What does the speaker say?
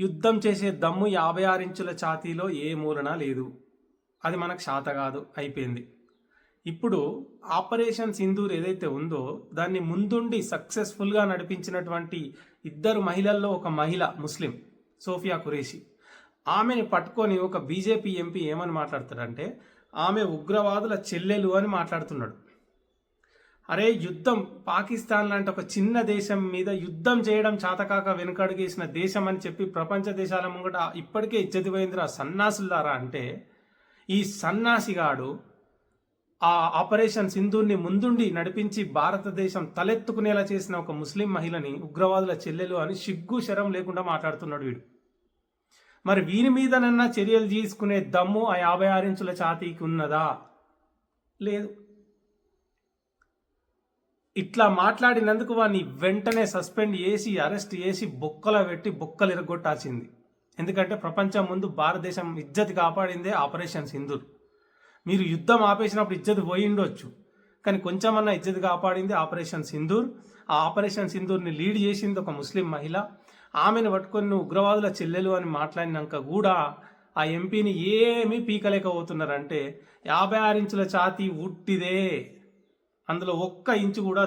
యుద్ధం చేసే దమ్ము యాభై ఆరు ఇంచుల ఛాతీలో ఏ మూలన లేదు. అది మనకు శాత కాదు. అయిపోయింది. ఇప్పుడు ఆపరేషన్ సింధూర్ ఏదైతే ఉందో దాన్ని ముందుండి సక్సెస్ఫుల్గా నడిపించినటువంటి ఇద్దరు మహిళల్లో ఒక మహిళ ముస్లిం సోఫియా ఖురేషి. ఆమెని పట్టుకొని ఒక బీజేపీ ఎంపీ ఏమని మాట్లాడతాడంటే ఆమె ఉగ్రవాదుల చెల్లెలు అని మాట్లాడుతున్నాడు. అరే యుద్ధం. పాకిస్తాన్ లాంటి ఒక చిన్న దేశం మీద యుద్ధం చేయడం చాతకాక వెనుకడుగేసిన దేశం అని చెప్పి ప్రపంచ దేశాల ముంగట ఇప్పటికే ఇచ్చతిపోయిందిరా సన్నాసులారా అంటే ఈ సన్నాసిగాడు ఆ ఆపరేషన్ సింధూర్ని ముందుండి నడిపించి భారతదేశం తలెత్తుకునేలా చేసిన ఒక ముస్లిం మహిళని ఉగ్రవాదుల చెల్లెలు అని సిగ్గు శరం లేకుండా మాట్లాడుతున్నాడు వీడు. మరి వీని మీదనన్నా చర్యలు తీసుకునే దమ్ము ఆ యాభై ఆరించుల ఛాతీకి ఉన్నదా? లేదు. ఇట్లా మాట్లాడినందుకు వాడిని వెంటనే సస్పెండ్ చేసి అరెస్ట్ చేసి బొక్కల పెట్టి బొక్కలు ఇరగొట్టాల్సింది. ఎందుకంటే ప్రపంచం ముందు భారతదేశం ఇజ్జత్ కాపాడిందే ఆపరేషన్ సింధూర్. మీరు యుద్ధం ఆపేసినప్పుడు ఇజ్జత్ పోయిండొచ్చు కానీ కొంచెమన్నా ఇజ్జత్ కాపాడింది ఆపరేషన్ సింధూర్. ఆ ఆపరేషన్ సింధూర్ని లీడ్ చేసింది ఒక ముస్లిం మహిళ. ఆమెను పట్టుకొని ఉగ్రవాదుల చెల్లెలు అని మాట్లాడినాక కూడా ఆ ఎంపీని ఏమీ పీకలేకపోతున్నారంటే యాభై ఆరు ఇంచుల ఛాతీ ఉట్టిదే. అందులో ఒక్క ఇంచు కూడా